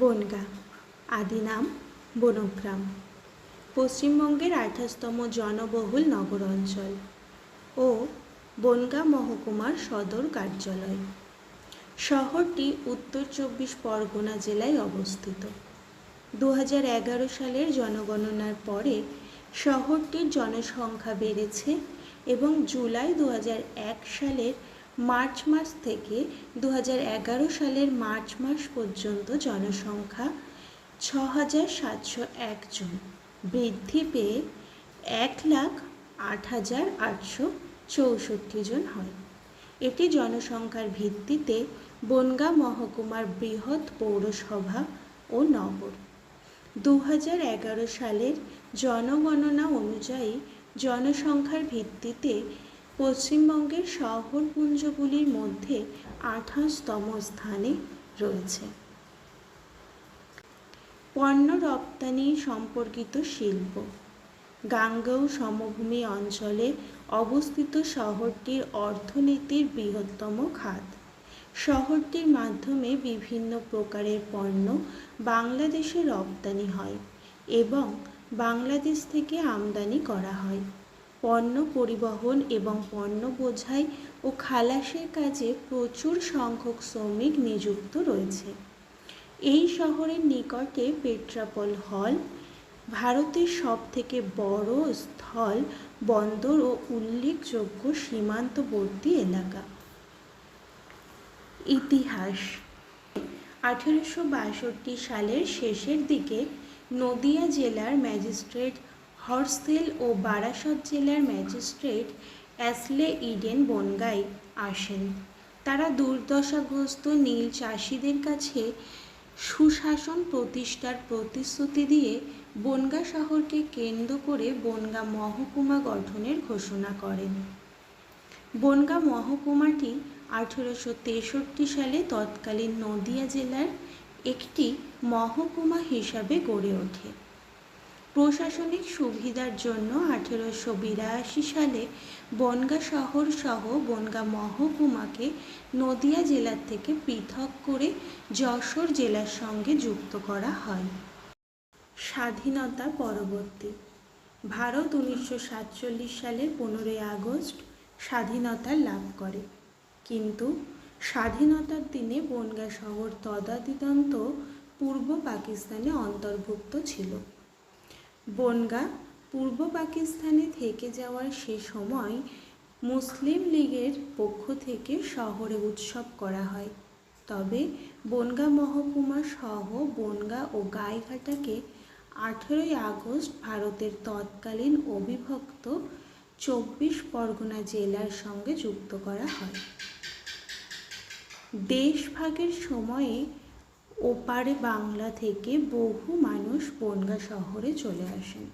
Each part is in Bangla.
বনগা, আদি নাম বনগ্রাম। পশ্চিমবঙ্গের আঠাশতম জনবহুল নগর অঞ্চল ও বনগা মহকুমার সদর কার্যালয়। শহরটি উত্তর চব্বিশ পরগনা জেলায় অবস্থিত। দু হাজার এগারো সালের জনগণনার পরে শহরটির জনসংখ্যা বেড়েছে এবং জুলাই দু হাজার এক সালের মার্চ মাস থেকে দু হাজার এগারো সালের মার্চ মাস পর্যন্ত জনসংখ্যা ছ হাজার সাতশো বৃদ্ধি পেয়ে এক লাখ আট হাজার আটশো চৌষট্টি জন হয়। এটি জনসংখ্যার ভিত্তিতে বনগাঁ মহকুমার বৃহৎ পৌরসভা ও নগর। দু হাজার এগারো সালের জনগণনা অনুযায়ী জনসংখ্যার ভিত্তিতে পশ্চিমবঙ্গের শহরপুঞ্জগুলির মধ্যে আঠাশতম স্থানে রয়েছে। পণ্য রপ্তানি সম্পর্কিত শিল্প। গাঙ্গেয় সমভূমি অঞ্চলে অবস্থিত শহরটির অর্থনীতির বৃহত্তম খাত। শহরটির মাধ্যমে বিভিন্ন প্রকারের পণ্য বাংলাদেশে রপ্তানি হয় এবং বাংলাদেশ থেকে আমদানি করা হয়। পণ্য পরিবহন এবং পণ্য বোঝাই ও খালাসের কাজে প্রচুর সংখ্যক শ্রমিক নিযুক্ত রয়েছে। এই শহরের নিকটে পেট্রাপল হল ভারতের সবথেকে বড় স্থল বন্দর ও উল্লেখযোগ্য সীমান্তবর্তী এলাকা। ইতিহাস। আঠেরোশো বাষট্টি সালের শেষের দিকে নদিয়া জেলার ম্যাজিস্ট্রেট হর্সেল ও বারাসত জেলার ম্যাজিস্ট্রেট অ্যাসলে ইডেন বনগাই আসেন। তারা দুর্দশাগ্রস্ত নীল চাষিদের কাছে সুশাসন প্রতিষ্ঠার প্রতিশ্রুতি দিয়ে বনগা শহরকে কেন্দ্র করে বনগা মহকুমা গঠনের ঘোষণা করেন। বনগা মহকুমাটি আঠেরোশো তেষট্টি সালে তৎকালীন নদিয়া জেলার একটি মহকুমা হিসাবে গড়ে ওঠে। প্রশাসনিক সুবিধার জন্য আঠেরোশো বিরাশি সালে বনগা শহর সহ বনগা মহকুমাকে নদিয়া জেলার থেকে পৃথক করে যশোর জেলার সঙ্গে যুক্ত করা হয়। স্বাধীনতা পরবর্তী। ভারত উনিশশো সাতচল্লিশ সালের পনেরোই আগস্ট স্বাধীনতা লাভ করে। কিন্তু স্বাধীনতার দিনে বনগা শহর তদাদিদন্ত পূর্ব পাকিস্তানে অন্তর্ভুক্ত ছিল। বনগা পূর্ব পাকিস্তানে থেকে যাওয়ার সে সময় মুসলিম লীগের পক্ষ থেকে শহরে উৎসব করা হয়। তবে বনগা মহকুমা সহ বনগা ও গাইঘাটাকে আঠেরোই আগস্ট ভারতের তৎকালীন অবিভক্ত চব্বিশ পরগনা জেলার সঙ্গে যুক্ত করা হয়। দেশভাগের সময়ে ওপারে বাংলা থেকে বহু মানুষ বনগা শহরে চলে আসেন।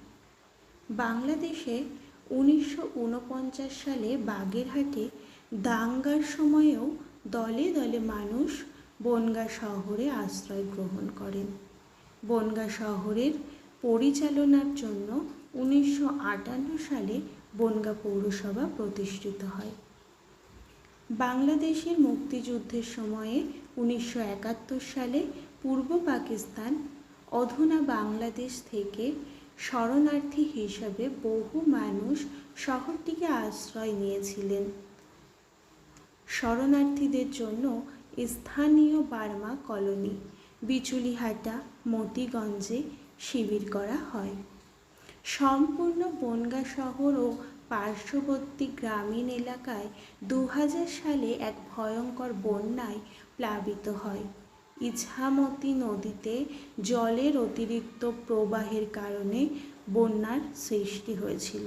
বাংলাদেশে উনিশশো উনপঞ্চাশ সালে বাগেরহাটে দাঙ্গার সময়েও দলে দলে মানুষ বনগা শহরে আশ্রয় গ্রহণ করেন। বনগা শহরের পরিচালনার জন্য উনিশশো আটান্ন সালে বনগা পৌরসভা প্রতিষ্ঠিত হয়। বাংলাদেশের মুক্তিযুদ্ধের সময়ে উনিশশো একাত্তর সালে পূর্ব পাকিস্তান অধুনা বাংলাদেশ থেকে শরণার্থী হিসাবে বহু মানুষ শহরটিকে আশ্রয় নিয়েছিলেন। শরণার্থীদের জন্য স্থানীয় বার্মা কলোনি, বিচুলিহাটা, মতিগঞ্জে শিবির করা হয়। সম্পূর্ণ বনগা শহর ও পার্শ্ববর্তী গ্রামীণ এলাকায় দু হাজার সালে এক ভয়ঙ্কর বন্যায় প্লাবিত হয়। ইছামতি নদীতে জলের অতিরিক্ত প্রবাহের কারণে বন্যার সৃষ্টি হয়েছিল।